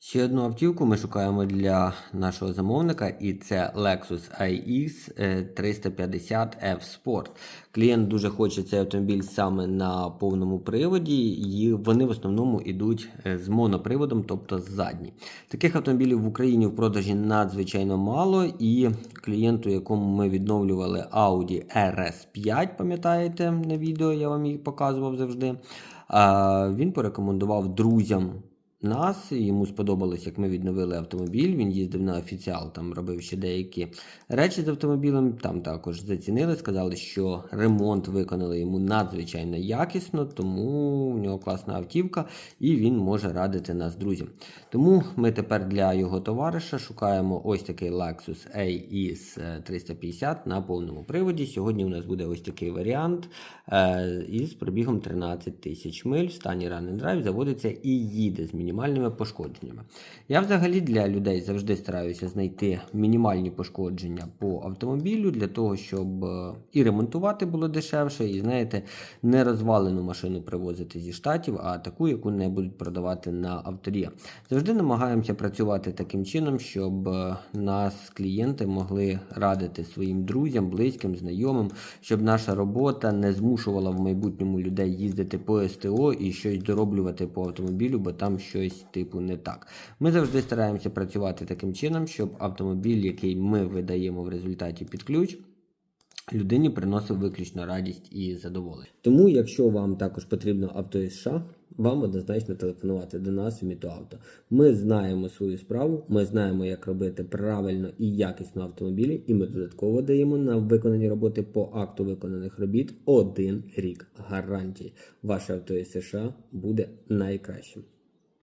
Ще одну автівку ми шукаємо для нашого замовника, і це Lexus IX е, 350 F Sport. Клієнт дуже хоче цей автомобіль саме на повному приводі, і вони в основному йдуть е, з моноприводом, тобто ззадні. Таких автомобілів в Україні в продажі надзвичайно мало, і клієнту, якому ми відновлювали Audi RS5, пам'ятаєте на відео, я вам їх показував завжди. Він порекомендував друзям нас. Йому сподобалось, як ми відновили автомобіль. Він їздив на офіціал, там робив ще деякі речі з автомобілем. Там також зацінили, сказали, що ремонт виконали йому надзвичайно якісно, тому в нього класна автівка, і він може радити нас друзям. Тому ми тепер для його товариша шукаємо ось такий Lexus AES 350 на повному приводі. Сьогодні у нас буде ось такий варіант е, із пробігом 13 тисяч миль в стані Run and Drive заводиться і їде з мінімальними пошкодженнями. Я взагалі для людей завжди стараюся знайти мінімальні пошкодження по автомобілю для того, щоб е, і ремонтувати було дешевше, і знаєте, не розвалену машину привозити зі штатів, а таку, яку не будуть продавати на авторія. Завжди намагаємося працювати таким чином, щоб е, нас клієнти могли радити своїм друзям, близьким, знайомим, щоб наша робота не змушувала в майбутньому людей їздити по СТО і щось дороблювати по автомобілю, бо там щось типу не так. Ми завжди стараємося працювати таким чином, щоб автомобіль, який ми видаємо в результаті під ключ, людині приносив виключно радість і задоволення. Тому, якщо вам також потрібно авто із США, вам однозначно телефонувати до нас в Мітоавто. Ми знаємо свою справу, ми знаємо, як робити правильно і якісно автомобілі, і ми додатково даємо на виконані роботи по акту виконаних робіт один рік гарантії. Ваше авто із США буде найкращим.